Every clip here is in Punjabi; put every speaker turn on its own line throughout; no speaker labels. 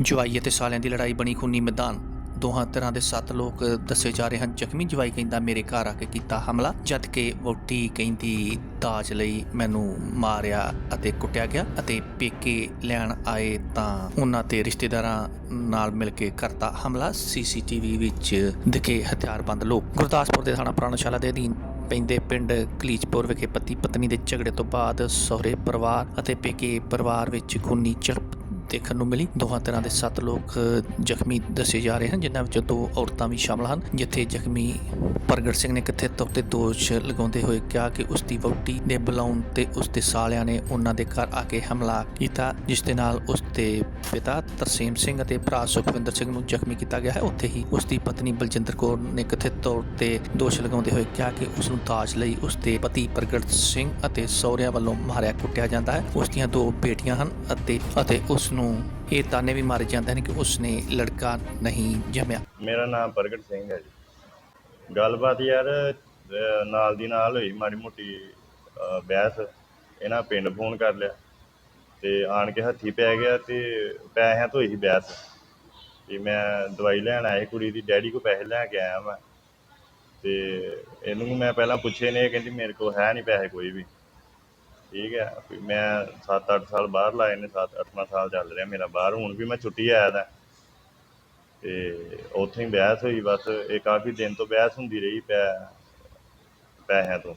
ਜਵਾਈ ਅਤੇ ਸਾਲਿਆਂ ਦੀ ਲੜਾਈ ਬਣੀ ਖੂਨੀ ਮੈਦਾਨ। ਦੋਹਾਂ ਤਰ੍ਹਾਂ ਦੇ ਸੱਤ ਲੋਕ ਦੱਸੇ ਜਾ ਰਹੇ ਹਨ। ਜ਼ਖਮੀ ਜਵਾਈ ਕਹਿੰਦਾ, ਮੇਰੇ ਘਰ ਆ ਕੇ ਕੀਤਾ ਹਮਲਾ, ਜਦ ਕਿ ਵੋਟੀ ਕਹਿੰਦੀ, ਦਾਜ ਲਈ ਮੈਨੂੰ ਮਾਰਿਆ ਅਤੇ ਕੁੱਟਿਆ ਗਿਆ ਅਤੇ ਪੇਕੇ ਲੈਣ ਆਏ ਤਾਂ ਉਹਨਾਂ ਤੇ ਰਿਸ਼ਤੇਦਾਰਾਂ ਨਾਲ ਮਿਲ ਕੇ ਕਰਤਾ ਹਮਲਾ। ਸੀਸੀਟੀਵੀ ਵਿੱਚ ਦਿਖੇ ਹਥਿਆਰਬੰਦ ਲੋਕ। ਗੁਰਦਾਸਪੁਰ ਦੇ ਥਾਣਾ ਪੁਰਾਣਾਸ਼ਾਲਾ ਦੇ ਅਧੀਨ ਪੈਂਦੇ ਪਿੰਡ ਕਲੀਚਪੁਰ ਵਿਖੇ ਪਤੀ ਪਤਨੀ ਦੇ ਝਗੜੇ ਤੋਂ ਬਾਅਦ ਸਹੁਰੇ ਪਰਿਵਾਰ ਅਤੇ ਪੇਕੇ ਪਰਿਵਾਰ ਵਿੱਚ ਖੂਨੀ ਝੜਪ ਦੇਖਣ ਨੂੰ ਮਿਲੀ। ਦੋਹਾਂ ਤਰ੍ਹਾਂ ਦੇ ਸੱਤ ਲੋਕ ਜ਼ਖਮੀ ਦੱਸੇ ਜਾ ਰਹੇ ਹਨ, ਜਿਨ੍ਹਾਂ ਵਿੱਚੋਂ ਦੋ ਔਰਤਾਂ ਵੀ ਸ਼ਾਮਲ ਹਨ, ਜਿੱਥੇ ਜ਼ਖਮੀ ਪ੍ਰਗਟ ਸਿੰਘ ਨੇ ਕਥਿਤ ਤੌਰ ਦੋਸ਼ ਲਗਾਉਂਦੇ ਹੋਏ ਕਿਹਾ ਕਿ ਉਸ ਦੀ ਵਹੁਟੀ ਦੇ ਬੁਲਾਉਣ ਤੇ ਉਸ ਦੇ ਸਾਲਿਆਂ ਨੇ ਉਹਨਾਂ ਦੇ ਘਰ ਆ ਕੇ ਹਮਲਾ ਕੀਤਾ, ਜਿਸ ਦੇ ਨਾਲ ਉਸ ਦੇ ਪਿਤਾ ਤਰਸੀਮ ਸਿੰਘ ਅਤੇ ਭਰਾ ਸੁਖਵਿੰਦਰ ਸਿੰਘ ਨੂੰ ਜ਼ਖਮੀ ਕੀਤਾ ਗਿਆ ਹੈ। ਉੱਥੇ ਹੀ ਉਸ ਦੀ ਪਤਨੀ ਬਲਜਿੰਦਰ ਕੌਰ ਨੇ ਕਥਿਤ ਤੌਰ ਤੇ ਦੋਸ਼ ਲਗਾਉਂਦੇ ਹੋਏ ਕਿਹਾ ਕਿ ਉਸ ਨੂੰ ਦਾਜ ਲਈ ਉਸ ਦੇ ਪਤੀ ਪ੍ਰਗਟ ਸਿੰਘ ਅਤੇ ਸਹੁਰਿਆਂ ਵੱਲੋਂ ਮਾਰਿਆ ਕੁੱਟਿਆ ਜਾਂਦਾ ਹੈ। ਉਸ ਦੀਆਂ ਦੋ ਬੇਟੀਆਂ ਹਨ ਅਤੇ ਅਤੇ ਉਸ ਨੂੰ ਇਹ ਤਾਨੇ ਵੀ ਮਾਰੇ ਜਾਂਦੇ ਹਨ ਕਿ ਉਸ ਨੇ ਲੜਕਾ ਨਹੀਂ ਜੰਮਿਆ।
ਮੇਰਾ ਨਾਮ ਪ੍ਰਗਟ ਸਿੰਘ ਹੈ ਜੀ। ਗੱਲਬਾਤ ਯਾਰ, ਅਹ, ਨਾਲ ਦੀ ਨਾਲ ਹੋਈ ਮਾੜੀ ਮੋਟੀ, ਅਹ, ਬਹਿਸ। ਇਹਨਾਂ ਪਿੰਡ ਫੋਨ ਕਰ ਲਿਆ ਤੇ ਆਣ ਕੇ ਹੱਥੀ ਪੈ ਗਿਆ ਤੇ ਪੈਸਿਆਂ ਤੋਂ ਹੀ ਬਹਿਸ। ਵੀ ਮੈਂ ਦਵਾਈ ਲੈਣ ਆਇਆ ਸੀ ਕੁੜੀ ਦੀ, ਡੈਡੀ ਕੋ ਪੈਸੇ ਲੈ ਕੇ ਆਇਆ ਮੈਂ ਤੇ ਇਹਨੂੰ ਮੈਂ ਪਹਿਲਾਂ ਪੁੱਛੇ ਨੇ ਇਹ ਕਹਿੰਦੀ ਮੇਰੇ ਕੋਲ ਹੈ ਨਹੀਂ ਪੈਸੇ ਕੋਈ ਵੀ। ਠੀਕ ਹੈ, ਵੀ ਮੈਂ 7-8 ਸਾਲ ਬਾਹਰ ਲਾਏ ਨੇ 7-8ਵਾਂ ਸਾਲ ਚੱਲ ਰਿਹਾ ਮੇਰਾ ਬਾਹਰ, ਹੁਣ ਵੀ ਮੈਂ ਛੁੱਟੀ ਆਇਆ ਦਾ ਤੇ ਉੱਥੇ ਹੀ ਬਹਿਸ ਹੋਈ, ਬਸ ਇਹ ਕਾਫੀ ਦਿਨ ਤੋਂ ਬਹਿਸ ਹੁੰਦੀ ਰਹੀ ਪੈ, ਪੈਸਿਆਂ ਤੋਂ।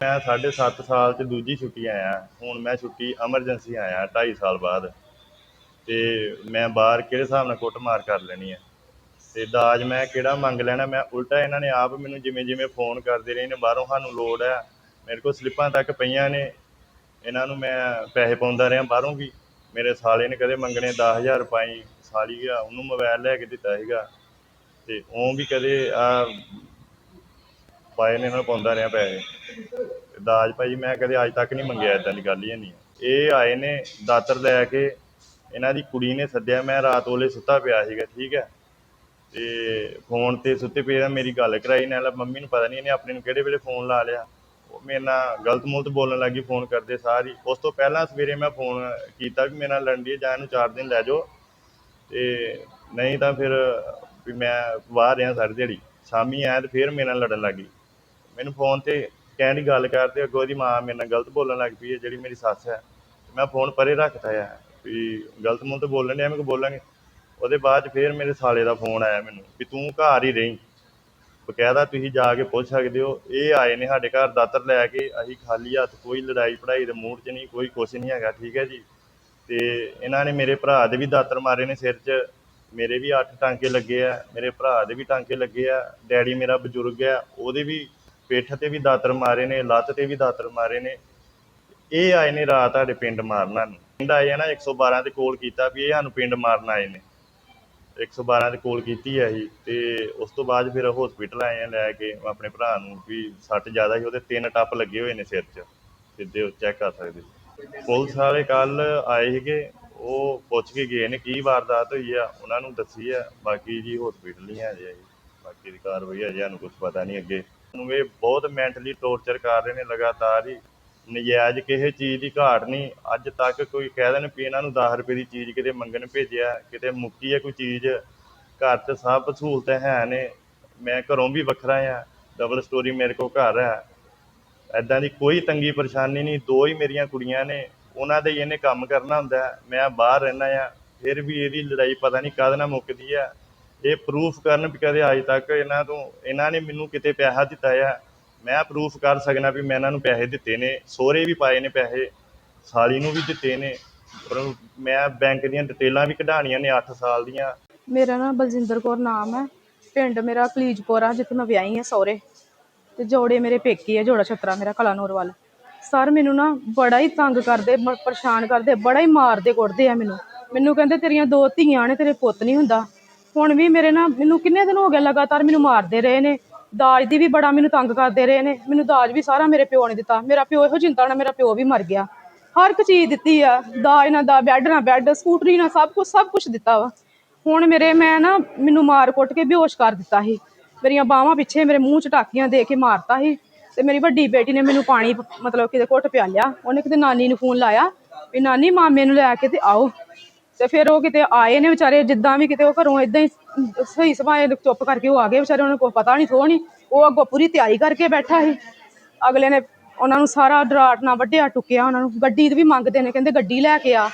ਮੈਂ 7.5 ਸਾਲ ਚ ਦੂਜੀ ਛੁੱਟੀ ਆਇਆ, ਹੁਣ ਮੈਂ ਛੁੱਟੀ ਐਮਰਜੈਂਸੀ ਆਇਆ 2.5 ਸਾਲ ਬਾਅਦ। ਤੇ ਮੈਂ ਬਾਹਰ ਕਿਹੜੇ ਹਿਸਾਬ ਨਾਲ ਕੁੱਟ ਮਾਰ ਕਰ ਲੈਣੀ ਹੈ ਤੇ ਦਾਜ ਮੈਂ ਕਿਹੜਾ ਮੰਗ ਲੈਣਾ? ਮੈਂ ਉਲਟਾ ਇਹਨਾਂ ਨੇ ਆਪ ਮੈਨੂੰ ਜਿਵੇਂ ਜਿਵੇਂ ਫੋਨ ਕਰਦੇ ਰਹੇ ਨੇ, ਬਾਹਰੋਂ ਸਾਨੂੰ ਲੋੜ ਹੈ ਮੇਰੇ ਕੋਲ ਸਲਿੱਪਾਂ ਤੱਕ ਪਈਆਂ ਨੇ ਇਹਨਾਂ ਨੂੰ ਮੈਂ ਪੈਸੇ ਪਾਉਂਦਾ ਰਿਹਾ, ਬਾਹਰੋਂ ਵੀ। ਮੇਰੇ ਸਾਲੇ ਨੇ ਕਦੇ ਮੰਗਣੇ 10000 ਪਾਈ ਸਾਲੀ ਆ, ਉਹਨੂੰ ਮੋਬਾਈਲ ਲੈ ਕੇ ਦਿੱਤਾ ਸੀਗਾ। ਤੇ ਉਹ ਵੀ ਕਦੇ ਆ ਪਾਏ ਨੇ, ਇਹਨਾਂ ਨੂੰ ਪਾਉਂਦਾ ਰਿਹਾ ਪੈਸੇ। ਦਾਜ ਭਾਈ ਮੈਂ ਕਦੇ ਅੱਜ ਤੱਕ ਨਹੀਂ ਮੰਗਿਆ ਇਦਾਂ ਦੀ ਗੱਲ ਹੀ ਨਹੀਂ। ਇਹ ਆਏ ਨੇ ਦਾਤਰ ਲੈ ਕੇ, ਇਹਨਾਂ ਦੀ ਕੁੜੀ ਨੇ ਸੱਦਿਆ, ਮੈਂ ਰਾਤ ਵੇਲੇ ਸੁੱਤਾ ਪਿਆ ਸੀਗਾ, ਠੀਕ ਹੈ। ਤੇ ਫੋਨ ਤੇ ਸੁੱਤੇ ਪਏ ਆ, ਮੇਰੀ ਗੱਲ ਕਰਾਈ, ਨਾਲ ਮੰਮੀ ਨੂੰ ਪਤਾ ਨਹੀਂ ਇਹਨੇ ਆਪਣੇ ਨੂੰ ਕਿਹੜੇ ਵੇਲੇ ਫੋਨ ਲਾ ਲਿਆ। ਮੇਰੇ ਨਾਲ ਗਲਤ ਮੁਲਤ ਬੋਲਣ ਲੱਗੀ, ਫੋਨ ਕਰਦੇ ਸਾਰੀ। ਉਸ ਤੋਂ ਪਹਿਲਾਂ ਸਵੇਰੇ ਮੈਂ ਫੋਨ ਕੀਤਾ ਵੀ ਮੇਰੇ ਨਾਲ ਲੜਨ ਦੀ ਜਾਂ ਇਹਨੂੰ ਚਾਰ ਦਿਨ ਲੈ ਜਾਓ। ਤੇ ਨਹੀਂ ਤਾਂ ਫਿਰ ਵੀ ਮੈਂ ਬਾਹਰ ਰਿਹਾ ਸਾਰੀ ਦਿਹਾੜੀ। ਸ਼ਾਮੀ ਆਇਆ ਤੇ ਫਿਰ ਮੇਰੇ ਨਾਲ ਲੜਨ ਲੱਗੀ। ਮੈਨੂੰ ਫੋਨ ਤੇ ਕਹਿਣ ਦੀ ਗੱਲ ਕਰਦੇ ਅੱਗੋਂ ਉਹਦੀ ਮਾਂ ਮੇਰੇ ਨਾਲ ਗਲਤ ਬੋਲਣ ਲੱਗ ਪਈ ਹੈ, ਜਿਹੜੀ ਮੇਰੀ ਸੱਸ ਹੈ। ਮੈਂ ਫੋਨ ਪਰੇ ਰੱਖਤਾ ਆ ਵੀ ਗਲਤ ਮੁਲਤ ਬੋਲਣ ਡਿਆ, ਮੈਂ ਕੋ ਬੋਲਾਂਗੇ। ਉਹਦੇ ਬਾਅਦ 'ਚ ਫਿਰ ਮੇਰੇ ਸਾਲੇ ਦਾ ਫੋਨ ਆਇਆ ਮੈਨੂੰ ਵੀ ਤੂੰ ਘਰ ਹੀ ਰਹੀਂ। ਬਕਾਇਦਾ ਤੁਸੀਂ ਜਾ ਕੇ ਪੁੱਛ ਸਕਦੇ ਹੋ, ਇਹ ਆਏ ਨੇ ਸਾਡੇ ਘਰ ਦਾਤਰ ਲੈ ਕੇ, ਅਸੀਂ ਖਾਲੀ ਹੱਥ ਕੋਈ ਲੜਾਈ ਪੜਾਈ ਦੇ ਮੂਡ 'ਚ ਨਹੀਂ, ਕੋਈ ਕੁਛ ਨਹੀਂ ਹੈਗਾ, ਠੀਕ ਹੈ ਜੀ। ਤੇ ਇਹਨਾਂ ਨੇ ਮੇਰੇ ਭਰਾ ਦੇ ਵੀ ਦਾਤਰ ਮਾਰੇ ਨੇ ਸਿਰ 'ਚ, ਮੇਰੇ ਵੀ 8 ਟਾਂਕੇ ਲੱਗੇ ਆ, ਮੇਰੇ ਭਰਾ ਦੇ ਵੀ ਟਾਂਕੇ ਲੱਗੇ ਆ, ਡੈਡੀ ਮੇਰਾ ਬਜ਼ੁਰਗ ਆ, ਉਹਦੇ ਵੀ ਪਿੱਠ ਤੇ ਵੀ ਦਾਤਰ ਮਾਰੇ ਨੇ, ਲੱਤ ਤੇ ਵੀ ਦਾਤਰ ਮਾਰੇ ਨੇ। ਇਹ ਆਏ ਨੇ ਰਾਤ ਸਾਡੇ ਪਿੰਡ ਮਾਰਨਾ ਨੂੰ। ਪਿੰਡ ਆਏ ਆ ਨਾ 112 ਤੇ ਕੋਲ ਕੀਤਾ ਵੀ ਇਹ ਸਾਨੂੰ ਪਿੰਡ ਮਾਰਨ ਆਏ ਨੇ। 112 ਤੇ ਕੋਲ ਕੀਤੀ ਹੈ ਜੀ, ਤੇ ਉਸ ਤੋਂ ਬਾਅਦ ਫਿਰ ਹਸਪੀਟਲ ਆਏ ਆ ਲੈ ਕੇ ਆਪਣੇ ਭਰਾ ਨੂੰ ਵੀ ਸੱਟ ਜ਼ਿਆਦਾ ਸੀ, ਉਹਦੇ ਤਿੰਨ ਟੱਪ ਲੱਗੇ ਹੋਏ ਨੇ ਸਿਰ 'ਚ, ਸਿੱਧੇ ਚੈੱਕ ਕਰ ਸਕਦੇ ਪੁਲਿਸ ਵਾਲੇ ਕੱਲ ਆਏ ਸੀਗੇ, ਉਹ ਪੁੱਛ ਕੇ ਗਏ ਨੇ ਕੀ ਵਾਰਦਾਤ ਹੋਈ ਆ, ਉਹਨਾਂ ਨੂੰ ਦੱਸੀ ਆ, ਬਾਕੀ ਜੀ ਹਸਪੀਟਲ ਹੀ ਆ ਜੀ, ਬਾਕੀ ਦੀ ਕਾਰਵਾਈ ਅਜੇ ਸਾਨੂੰ ਕੁਝ ਪਤਾ ਨਹੀਂ ਅੱਗੇ। ਨੂੰ ਇਹ ਬਹੁਤ ਮੈਂਟਲੀ ਟੌਰਚਰ ਕਰ ਰਹੇ ਨੇ ਲਗਾਤਾਰ ਹੀ। ਨਜਾਇਜ਼ ਕਿਸੇ ਚੀਜ਼ ਦੀ ਘਾਟ ਨਹੀਂ। ਅੱਜ ਤੱਕ ਕੋਈ ਕਹਿ ਦੇਣ ਵੀ ਇਹਨਾਂ ਨੂੰ 10 ਰੁਪਏ ਦੀ ਚੀਜ਼ ਕਿਤੇ ਮੰਗਣ ਭੇਜਿਆ, ਕਿਤੇ ਮੁੱਕੀ ਹੈ ਕੋਈ ਚੀਜ਼, ਘਰ 'ਚ ਸਭ ਸਹੂਲਤਾਂ ਹੈ ਨੇ। ਮੈਂ ਘਰੋਂ ਵੀ ਵੱਖਰਾ ਆ ਡਬਲ ਸਟੋਰੀ ਮੇਰੇ ਕੋਲ ਘਰ ਹੈ। ਐਦਾਂ ਦੀ ਕੋਈ ਤੰਗੀ ਪਰੇਸ਼ਾਨੀ ਨਹੀਂ, ਦੋ ਹੀ ਮੇਰੀਆਂ ਕੁੜੀਆਂ ਨੇ, ਉਹਨਾਂ ਦੇ ਹੀ ਇਹਨੇ ਕੰਮ ਕਰਨਾ ਹੁੰਦਾ ਮੈਂ ਬਾਹਰ ਰਹਿਣਾ ਆ ਫਿਰ ਵੀ ਇਹਦੀ ਲੜਾਈ ਪਤਾ ਨਹੀਂ ਕਦ ਨਾਲ ਮੁੱਕਦੀ ਆ ਇਹ ਪ੍ਰੂਫ ਕਰਨ ਵੀ ਕਦੇ ਅੱਜ ਤੱਕ ਇਹਨਾਂ ਤੋਂ, ਇਹਨਾਂ ਨੇ ਮੈਨੂੰ ਕਿਤੇ ਪੈਸਾ ਦਿੱਤਾ ਆ। ਮੈਂ ਪ੍ਰੂਫ ਕਰ ਸਕਣਾ ਵੀ ਮੈਂ ਇਹਨਾਂ ਨੂੰ ਪੈਸੇ ਦਿੱਤੇ ਨੇ, ਸਹੁਰੇ ਵੀ ਪਾਏ ਨੇ ਪੈਸੇ, ਸਾਲੀ ਨੂੰ ਵੀ ਦਿੱਤੇ ਨੇ, ਪਰ ਮੈਂ ਬੈਂਕ ਦੀਆਂ ਡਿਟੇਲਾਂ ਵੀ ਕਢਾਣੀਆਂ ਨੇ 8 ਸਾਲ ਦੀਆਂ।
ਮੇਰਾ ਨਾਮ ਬਲਜਿੰਦਰ ਕੌਰ ਨਾਮ ਹੈ, ਪਿੰਡ ਮੇਰਾ ਕਲੀਜਪੁਰ ਆ, ਜਿੱਥੇ ਮੈਂ ਵਿਆਹੀ ਹਾਂ ਸਹੁਰੇ। ਤੇ ਜੋੜੇ ਮੇਰੇ ਪੇਕੇ ਆ, ਜੋੜਾ ਛਤਰਾ ਮੇਰਾ ਕਲਾਨੌਰ ਵੱਲ। ਸਰ ਮੈਨੂੰ ਨਾ ਬੜਾ ਹੀ ਤੰਗ ਕਰਦੇ ਪਰੇਸ਼ਾਨ ਕਰਦੇ, ਬੜਾ ਹੀ ਮਾਰਦੇ ਕੁੱਟਦੇ ਆ ਮੈਨੂੰ। ਮੈਨੂੰ ਕਹਿੰਦੇ ਤੇਰੀਆਂ ਦੋ ਧੀਆਂ ਨੇ, ਤੇਰੇ ਪੁੱਤ ਨਹੀਂ ਹੁੰਦਾ। ਹੁਣ ਵੀ ਮੇਰੇ ਨਾਲ ਮੈਨੂੰ ਕਿੰਨੇ ਦਿਨ ਹੋ ਗਏ ਲਗਾਤਾਰ ਮੈਨੂੰ ਮਾਰਦੇ ਰਹੇ ਨੇ। ਦਾਜ ਦੀ ਵੀ ਬੜਾ ਮੈਨੂੰ ਤੰਗ ਕਰਦੇ ਰਹੇ ਨੇ। ਮੈਨੂੰ ਦਾਜ ਵੀ ਸਾਰਾ ਮੇਰੇ ਪਿਓ ਨੇ ਦਿੱਤਾ। ਮੇਰਾ ਪਿਓ ਇਹੋ ਜਿੰਦਾ ਨਾਲ ਮੇਰਾ ਪਿਓ ਵੀ ਮਰ ਗਿਆ। ਹਰ ਇੱਕ ਚੀਜ਼ ਦਿੱਤੀ ਆ। ਦਾਜ ਨਾ ਦਾ ਬੈੱਡ ਨਾ ਬੈੱਡ, ਸਕੂਟਰੀ ਨਾ ਸਭ ਕੁਝ ਸਭ ਕੁਝ ਦਿੱਤਾ ਵਾ। ਹੁਣ ਮੇਰੇ ਮੈਂ ਨਾ, ਮੈਨੂੰ ਮਾਰ ਕੁੱਟ ਕੇ ਬੇਹੋਸ਼ ਕਰ ਦਿੱਤਾ ਸੀ। ਮੇਰੀਆਂ ਬਾਹਾਂ ਪਿੱਛੇ ਮੇਰੇ ਮੂੰਹ ਚ ਟਾਕੀਆਂ ਦੇ ਕੇ ਮਾਰਤਾ ਸੀ। ਤੇ ਮੇਰੀ ਵੱਡੀ ਬੇਟੀ ਨੇ ਮੈਨੂੰ ਪਾਣੀ, ਮਤਲਬ ਕਿਤੇ ਘੁੱਟ ਪਿਆ ਲਿਆ ਉਹਨੇ ਕਿਤੇ ਨਾਨੀ ਨੂੰ ਫੋਨ ਲਾਇਆ ਵੀ, ਨਾਨੀ, ਮਾਮੇ ਨੂੰ ਲੈ ਕੇ ਤੇ ਆਓ। ਤੇ ਫਿਰ ਉਹ ਕਿਤੇ ਆਏ ਨੇ ਵਿਚਾਰੇ, ਜਿੱਦਾਂ ਵੀ ਕਿਤੇ ਉਹ ਘਰੋਂ ਇਦਾਂ ਹੀ ਸਹੀ ਸਭਾਏ ਚੁੱਪ ਕਰਕੇ ਉਹ ਆ ਗਏ, ਵਿਚਾਰੇ ਉਹਨਾਂ ਨੂੰ ਕੋਈ ਪਤਾ ਨਹੀਂ ਥੋ ਨਹੀਂ, ਉਹ ਅੱਗੋਂ ਪੂਰੀ ਤਿਆਰੀ ਕਰਕੇ ਬੈਠਾ ਸੀ। ਅਗਲੇ ਨੇ ਉਹਨਾਂ ਨੂੰ ਸਾਰਾ ਡਰਾਟ ਨਾਲ ਵੱਢਿਆ, ਟੁੱਕਿਆ, ਉਹਨਾਂ ਨੂੰ ਗੱਡੀ ਵੀ ਮੰਗਦੇ ਨੇ, ਕਹਿੰਦੇ ਗੱਡੀ ਲੈ ਕੇ ਆ।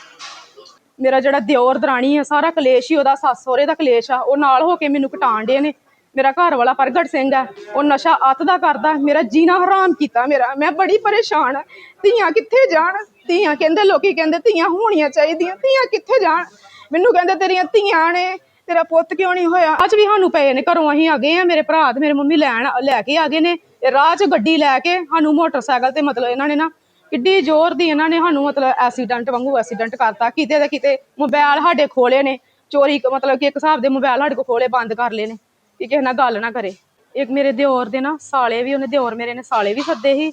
ਮੇਰਾ ਜਿਹੜਾ ਦਿਓਰ ਦਰਾਣੀ ਆ, ਸਾਰਾ ਕਲੇਸ਼ ਹੀ ਉਹਦਾ ਸੱਸ ਸਹੁਰੇ ਦਾ ਕਲੇਸ਼ ਆ। ਉਹ ਨਾਲ ਹੋ ਕੇ ਮੈਨੂੰ ਕਟਾਣ ਡੇ ਨੇ। ਮੇਰਾ ਘਰ ਵਾਲਾ ਪ੍ਰਗਟ ਸਿੰਘ ਆ, ਉਹ ਨਸ਼ਾ ਅੱਤ ਦਾ ਕਰਦਾ, ਮੇਰਾ ਜੀਣਾ ਹਰਾਮ ਕੀਤਾ ਮੇਰਾ। ਮੈਂ ਬੜੀ ਪਰੇਸ਼ਾਨ ਆ। ਧੀਆਂ ਕਿੱਥੇ ਜਾਣ? ਧੀਆਂ ਕਹਿੰਦੇ ਲੋਕੀ ਕਹਿੰਦੇ ਧੀਆਂ ਹੋਣੀਆਂ ਚਾਹੀਦੀਆਂ, ਧੀਆਂ ਕਿੱਥੇ ਜਾਣ? ਮੈਨੂੰ ਕਹਿੰਦੇ ਤੇਰੀਆਂ ਧੀਆਂ ਨੇ ਤੇਰਾ ਪੁੱਤ ਕਿਉਂ ਨਹੀਂ ਹੋਇਆ? ਅੱਜ ਵੀ ਸਾਨੂੰ ਪਏ ਨੇ, ਘਰੋਂ ਅਸੀਂ ਆ ਗਏ ਆ, ਮੇਰੇ ਭਰਾ ਤੇ ਮੇਰੇ ਮੰਮੀ ਲੈਣ, ਲੈ ਕੇ ਆ ਗਏ ਨੇ। ਰਾਹ 'ਚ ਗੱਡੀ ਲੈ ਕੇ ਸਾਨੂੰ ਮੋਟਰਸਾਈਕਲ ਤੇ ਮਤਲਬ ਇਹਨਾਂ ਨੇ ਨਾ ਕਿੱਡੀ ਜ਼ੋਰ ਦੀ ਇਹਨਾਂ ਨੇ ਸਾਨੂੰ ਮਤਲਬ ਐਕਸੀਡੈਂਟ ਵਾਂਗੂ ਐਕਸੀਡੈਂਟ ਕਰਤਾ। ਕਿਤੇ ਤੇ ਕਿਤੇ ਮੋਬਾਈਲ ਸਾਡੇ ਖੋਲੇ ਨੇ। ਚੋਰੀ ਮਤਲਬ ਕਿ ਇੱਕ ਹਿਸਾਬ ਦੇ ਮੋਬਾਈਲ ਸਾਡੇ ਕੋਲ ਖੋਲੇ, ਬੰਦ ਕਰ ਲਏ ਨੇ। ਕਿ ਕਿਸੇ ਨਾਲ ਗੱਲ ਨਾ ਕਰੇ। ਇੱਕ ਮੇਰੇ ਦਿਓਰ ਦੇ ਨਾ ਸਾਲੇ ਵੀ, ਉਹਨੇ ਦਿਓਰ ਮੇਰੇ ਨੇ ਸਾਲੇ ਵੀ ਸੱਦੇ ਸੀ।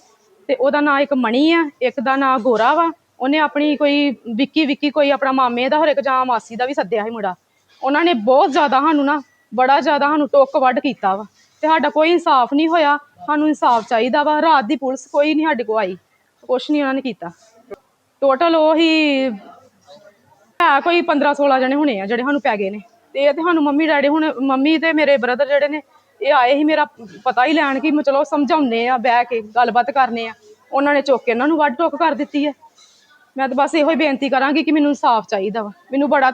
ਤੇ ਉਹਦਾ ਨਾਂ ਇੱਕ ਮਣੀ ਆ, ਇੱਕ ਦਾ ਨਾਂ ਗੋਰਾ ਵਾ। ਉਹਨੇ ਆਪਣੀ ਕੋਈ ਵਿੱਕੀ ਵਿੱਕੀ ਕੋਈ ਆਪਣਾ ਮਾਮੇ ਦਾ ਹੋਰ ਇੱਕ ਜਾਂ ਮਾਸੀ ਦਾ ਵੀ ਸੱਦਿਆ ਸੀ ਮੁੰਡਾ। ਉਹਨਾਂ ਨੇ ਬਹੁਤ ਜ਼ਿਆਦਾ ਸਾਨੂੰ ਨਾ, ਬੜਾ ਜ਼ਿਆਦਾ ਸਾਨੂੰ ਟੋਕ ਵੱਢ ਕੀਤਾ ਵਾ। ਤੇ ਸਾਡਾ ਕੋਈ ਇਨਸਾਫ ਨਹੀਂ ਹੋਇਆ, ਸਾਨੂੰ ਇਨਸਾਫ ਚਾਹੀਦਾ ਵਾ। ਰਾਤ ਦੀ ਪੁਲਿਸ ਕੋਈ ਨਹੀਂ ਸਾਡੇ ਕੋਲ ਆਈ, ਕੁਛ ਨਹੀਂ ਉਹਨਾਂ ਨੇ ਕੀਤਾ। ਟੋਟਲ ਉਹੀ ਹੈ ਕੋਈ 15 16 ਜਣੇ ਹੋਣੇ ਆ ਜਿਹੜੇ ਸਾਨੂੰ ਪੈ ਗਏ ਨੇ। ਤੇ ਇਹ ਤੇ ਸਾਨੂੰ ਮੰਮੀ ਡੈਡੀ ਹੁਣ, ਮੰਮੀ ਤੇ ਮੇਰੇ ਬ੍ਰਦਰ ਜਿਹੜੇ ਨੇ, ਇਹ ਆਏ ਹੀ ਮੇਰਾ ਪਤਾ ਹੀ ਲੈਣ ਕਿ ਚਲੋ ਸਮਝਾਉਂਦੇ ਆ, ਬਹਿ ਕੇ ਗੱਲਬਾਤ ਕਰਨੇ ਆ। ਉਹਨਾਂ ਨੇ ਚੁੱਕ ਕੇ ਇਹਨਾਂ ਨੂੰ ਵੱਢ ਟੋਕ ਕਰ ਦਿੱਤੀ ਹੈ। ਮੈਂ ਤਾਂ ਬਸ ਇਹੋ ਹੀ ਬੇਨਤੀ ਕਰਾਂਗੀ ਕਿ ਮੈਨੂੰ ਇਨਸਾਫ ਚਾਹੀਦਾ ਵਾ। ਮੈਨੂੰ ਬੜਾ